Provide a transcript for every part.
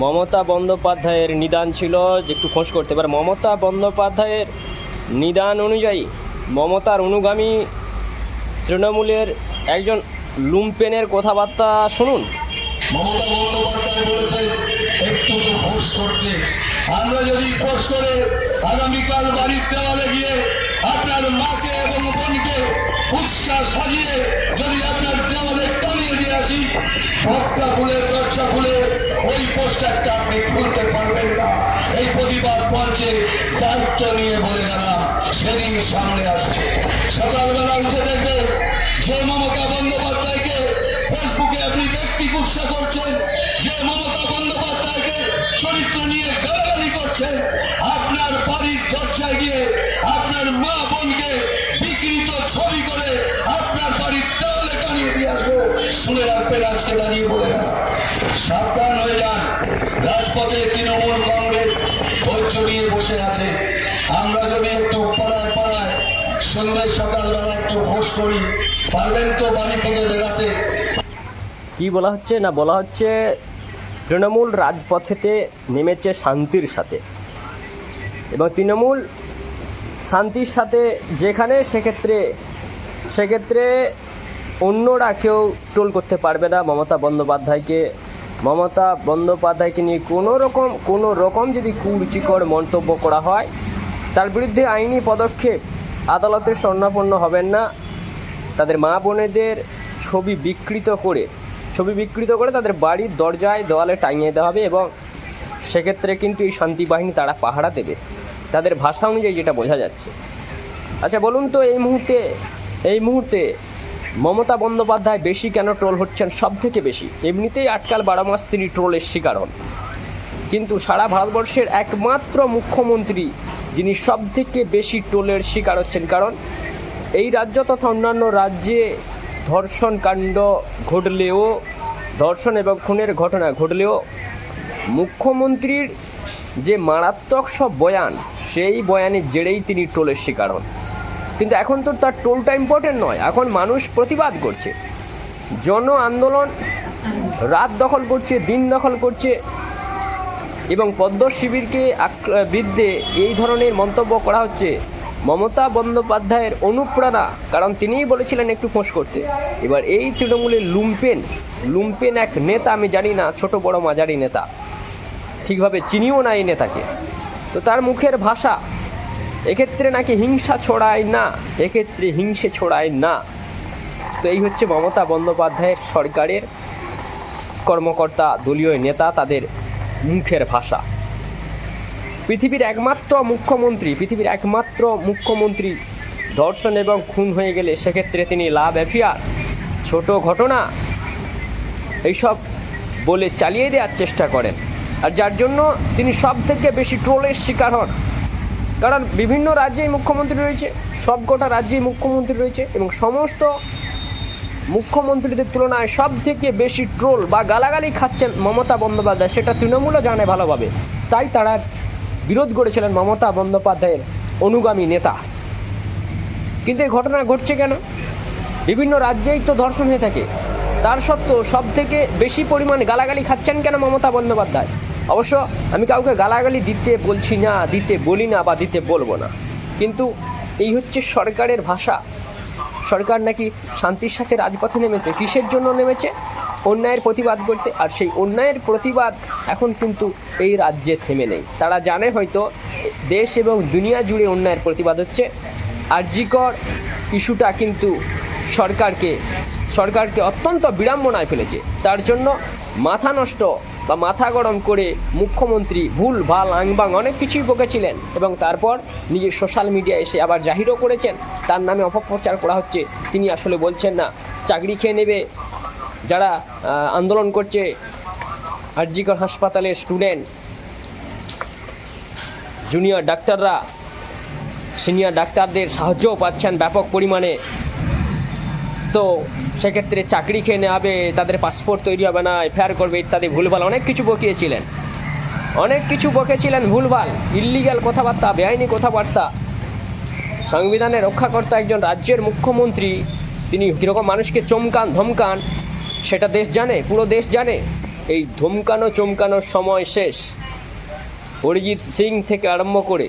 মমতা বন্দ্যোপাধ্যায়ের নিদান ছিল যে একটু খোঁজ করতে। পারে মমতা বন্দ্যোপাধ্যায়ের নিদান অনুযায়ী মমতার অনুগামী তৃণমূলের একজন লুম্পেনের কথাবার্তা শুনুন। আমরা যদি ফোর্স করে, আগামীকাল বাড়ির দেওয়ালে গিয়ে আপনার মাকে এবং বোনকে উৎসাহ সাজিয়ে যদি আপনার দেওয়ালে টানিয়ে দিয়ে আসি ভক্তা খুলে দরজা খুলে ওই পোস্টারটা আপনি খুলতে পারবেন না। এই প্রতিবাদ মঞ্চে দায়িত্ব নিয়ে বলে গেলাম, সেদিন সামনে আসছে। সকালবেলা উঠে দেখবেন যে মমতা বন্দ্যোপাধ্যায়কে ফেসবুকে আপনি ব্যক্তি গুচ্ছা করছেন যে মমতা বন্দ্যোপাধ্যায়কে চরিত্র নিয়ে গালাগালি করছেন, আপনার বাড়ির দরজায় গিয়ে আপনার মা বোনকে বিকৃত ছবি করে আপনার বাড়ির দেওয়ালে টানিয়ে দিয়ে আসব। শুনে রাখবেন আজকে দাঁড়িয়ে বলে সাবধান রাজপথে তৃণমূল কংগ্রেস ধৈর্য নিয়ে বসে আছে। আমরা যদি একটু পাড়ায় পাড়ায় সন্ধ্যে সকালবেলা একটু ফোর্স করি, পারবেন তো বাড়ি থেকে বেরাতে কি বলা হচ্ছে না বলা হচ্ছে, তৃণমূল রাজপথেতে নেমেছে শান্তির সাথে। এবং তৃণমূল শান্তির সাথে যেখানে, সেক্ষেত্রে সেক্ষেত্রে অন্যরা কেউ টোল করতে পারবে না। মমতা বন্দ্যোপাধ্যায়কে মমতা বন্দ্যোপাধ্যায়কে নিয়ে কোনো রকম কোনো রকম যদি কুরুচিকর মন্তব্য করা হয়, তার বিরুদ্ধে আইনি পদক্ষেপ আদালতের স্বর্ণাপন্ন হবেন না। তাদের মা বোনেদের ছবি বিকৃত করে ছবি বিকৃত করে তাদের বাড়ির দরজায় দেওয়ালে টাঙিয়ে দেওয়া হবে এবং সেক্ষেত্রে কিন্তু এই শান্তি বাহিনী তারা পাহারা দেবে। তাদের ভাষা অনুযায়ী যেটা বোঝা যাচ্ছে। আচ্ছা বলুন তো এই মুহূর্তে এই মুহূর্তে মমতা বন্দ্যোপাধ্যায় বেশি কেন ট্রোল হচ্ছেন সব থেকে বেশি? এমনিতেই আটকাল বারো মাস তিনি ট্রোলের শিকার হন কিন্তু সারা ভারতবর্ষের একমাত্র মুখ্যমন্ত্রী যিনি সব থেকে বেশি টোলের শিকার হচ্ছেন, কারণ এই রাজ্য তথা অন্যান্য রাজ্যে ধর্ষণ কাণ্ড ঘটলেও, ধর্ষণ এবং খুনের ঘটনা ঘটলেও মুখ্যমন্ত্রীর যে মারাত্মক সব বয়ান, সেই বয়ানের জেরেই তিনি টোলের শিকার হন। কিন্তু এখন তো তার টোলটা ইম্পর্টেন্ট নয়। এখন মানুষ প্রতিবাদ করছে। জন আন্দোলন রাত দখল করছে, দিন দখল করছে এবং পদ্ম শিবিরকে বিরুদ্ধে এই ধরনের মন্তব্য করা হচ্ছে। মমতা বন্দ্যোপাধ্যায়ের অনুপ্রেরণা, কারণ তিনিই বলেছিলেন একটু ফোঁস করতে। এবার এই তৃণমূলের লুম্পেন লুম্পেন এক নেতা, আমি জানি না, ছোট বড় মাঝারি নেতা। ঠিকভাবে চিনিও না এই নেতাকে। তো তার মুখের ভাষা এক্ষেত্রে নাকি হিংসা ছড়ায় না? এক্ষেত্রে হিংসে ছড়ায় না। তো এই হচ্ছে মমতা বন্দ্যোপাধ্যায়ের সরকারের কর্মকর্তা, দলীয় নেতা, তাদের মুখের ভাষা। পৃথিবীর একমাত্র মুখ্যমন্ত্রী, পৃথিবীর একমাত্র মুখ্যমন্ত্রী ধর্ষণ এবং খুন হয়ে গেলে সেক্ষেত্রে তিনি লাভ অ্যাফিয়ার ছোট ঘটনা। এইসব বলে চালিয়ে দেওয়ার চেষ্টা করেন। আর যার জন্য তিনি সব থেকে বেশি ট্রোলের শিকার হন কারণ বিভিন্ন রাজ্যেই মুখ্যমন্ত্রী রয়েছে, সব গোটা রাজ্যেই মুখ্যমন্ত্রী রয়েছে এবং সমস্ত মুখ্যমন্ত্রীদের তুলনায় সব থেকে বেশি ট্রোল বা গালাগালি খাচ্ছেন মমতা বন্দ্যোপাধ্যায়, সেটা তৃণমূলও জানে ভালোভাবে। তাই তারা বিরোধ করেছিলেন মমতা বন্দ্যোপাধ্যায়ের অনুগামী নেতা। কিন্তু এই ঘটনা ঘটছে কেন? বিভিন্ন রাজ্যেই তো ধর্ষণ হয়ে থাকে। তার সত্ত্বেও সব থেকে বেশি পরিমাণ গালাগালি খাচ্ছেন কেন মমতা বন্দ্যোপাধ্যায়? অবশ্য আমি কাউকে গালাগালি দিতে বলছি না, দিতে বলি না বা দিতে বলব না। কিন্তু এই হচ্ছে সরকারের ভাষা। সরকার নাকি শান্তির সাথে রাজপথে নেমেছে, কিসের জন্য নেমেছে? অন্যায়ের প্রতিবাদ করতে আর সেই অন্যায়ের প্রতিবাদ এখন কিন্তু এই রাজ্যে থেমে নেই। তারা জানে হয়তো দেশ এবং দুনিয়া জুড়ে অন্যায়ের প্রতিবাদ হচ্ছে। আরজিকর ইস্যুটা কিন্তু সরকারকে সরকারকে অত্যন্ত বিড়ম্বনায় ফেলেছে। তার জন্য মাথা নষ্ট বা মাথা গরম করে মুখ্যমন্ত্রী ভুল, ভালো, আংবাং অনেক কিছুই বকেছিলেন এবং তারপর নিজের সোশ্যাল মিডিয়ায় এসে আবার জাহিরও করেছেন। তার নামে অপপ্রচার করা হচ্ছে, তিনি আসলে বলছেন না। চাকরি খেয়ে নেবে যারা আন্দোলন করছে, আরজিকর হাসপাতালের স্টুডেন্ট জুনিয়র ডাক্তাররা সিনিয়র ডাক্তারদের সাহায্যও পাচ্ছেন ব্যাপক পরিমাণে। তো সেক্ষেত্রে চাকরি খেয়ে নেওয়া হবে, তাদের পাসপোর্ট তৈরি হবে না এফআইআর করবে ইত্যাদি ভুলভাল অনেক কিছু বকিয়েছিলেন। অনেক কিছু বকেছিলেন ভুলভাল ইল্লিগাল কথাবার্তা, বেআইনি কথাবার্তা। সংবিধানের রক্ষাকর্তা একজন রাজ্যের মুখ্যমন্ত্রী, তিনি কীরকম মানুষকে চমকান, ধমকান, সেটা দেশ জানে, পুরো দেশ জানে। এই ধমকানো চমকানোর সময় শেষ। অরিজিৎ সিং থেকে আরম্ভ করে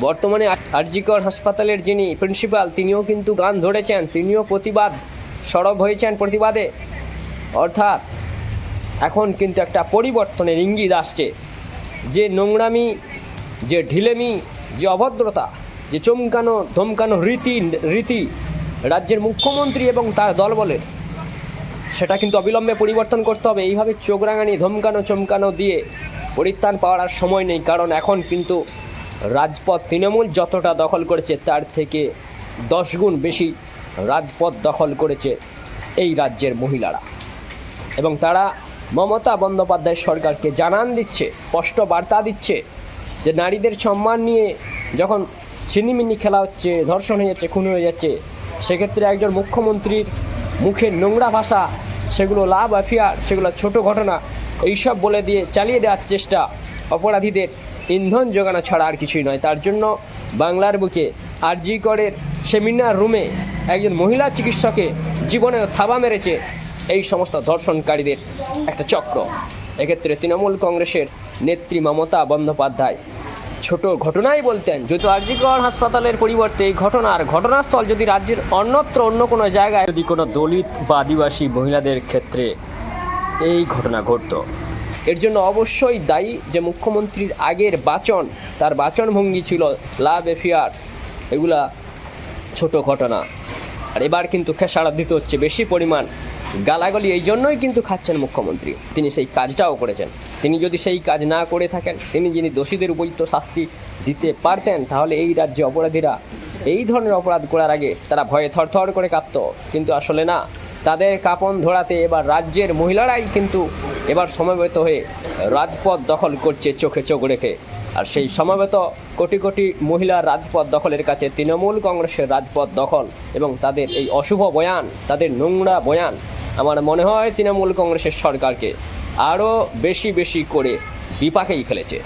বর্তমানে আরজিকর হাসপাতালের যিনি প্রিন্সিপাল, তিনিও কিন্তু গান ধরেছেন, তিনিও প্রতিবাদ, সরব হয়েছেন প্রতিবাদে। অর্থাৎ এখন কিন্তু একটা পরিবর্তনের ইঙ্গিত আসছে। যে নোংরামি, যে ঢিলেমি, যে অভদ্রতা, যে চমকানো, ধমকানো রীতি রীতি রাজ্যের মুখ্যমন্ত্রী এবং তার দলবলের সেটা কিন্তু অবিলম্বে পরিবর্তন করতে হবে। এইভাবে চোখ রাঙানি ধমকানো, চমকানো দিয়ে পরিত্রাণ পাওয়ার সময় নেই। কারণ এখন কিন্তু রাজপথ তৃণমূল যতটা দখল করেছে, তার থেকে দশ গুণ বেশি রাজপথ দখল করেছে এই রাজ্যের মহিলারা। এবং তারা মমতা বন্দ্যোপাধ্যায় সরকারকে জানান দিচ্ছে, স্পষ্ট বার্তা দিচ্ছে যে নারীদের সম্মান নিয়ে যখন ছিনিমিনি খেলা হচ্ছে, ধর্ষণ হয়ে যাচ্ছে, খুন হয়ে যাচ্ছে, সেক্ষেত্রে একজন মুখ্যমন্ত্রীর মুখে নোংরা ভাষা, সেগুলো লাভ অ্যাফেয়ার সেগুলো ছোট ঘটনা, এইসব বলে দিয়ে চালিয়ে দেওয়ার চেষ্টা অপরাধীদের ইন্ধন যোগানো ছাড়া আর কিছুই নয়। তার জন্য বাংলার বুকে আরজি করের সেমিনার রুমে একজন মহিলা চিকিৎসকে জীবনে থাবা মেরেছে এই সমস্ত ধর্ষণকারীদের একটা চক্র। এক্ষেত্রে তৃণমূল কংগ্রেসের নেত্রী মমতা বন্দ্যোপাধ্যায় ছোট ঘটনাই বলতেন যদি আরজিকর হাসপাতালের পরিবর্তে এই ঘটনার ঘটনাস্থল যদি রাজ্যের অন্যত্র অন্য কোনো জায়গায় যদি কোনো দলিত বা আদিবাসী মহিলাদের ক্ষেত্রে এই ঘটনা ঘটতো। এর জন্য অবশ্যই দায়ী যে মুখ্যমন্ত্রীর আগের বাচন, তার বাচনভঙ্গি ছিল লাভ এফিয়ার এগুলা ছোট ঘটনা। আর এবার কিন্তু খেসারত দিতে হচ্ছে বেশি পরিমাণ গালাগালি, এই জন্যই কিন্তু খাচ্ছেন মুখ্যমন্ত্রী। তিনি সেই কাজটাও করেছেন। তিনি যদি সেই কাজ না করে থাকেন, তিনি যিনি দোষীদের উপযুক্ত শাস্তি দিতে পারতেন, তাহলে এই রাজ্যে অপরাধীরা এই ধরনের অপরাধ করার আগে তারা ভয়ে থরথর করে কাঁপত। কিন্তু আসলে না। তাদের কাপন ধরাতে এবার রাজ্যের মহিলারাই কিন্তু এবার সমবেত হয়ে রাজপথ দখল করছে চোখে চোখ রেখে। আর সেই সমবেত কোটি কোটি মহিলার রাজপথ দখলের কাছে তৃণমূল কংগ্রেসের রাজপথ দখল এবং তাদের এই অশুভ বয়ান, তাদের নোংরা বয়ান, আমার মনে হয় তৃণমূল কংগ্রেসের সরকারকে আরও বেশি বেশি করে বিপাকেই ফেলেছে।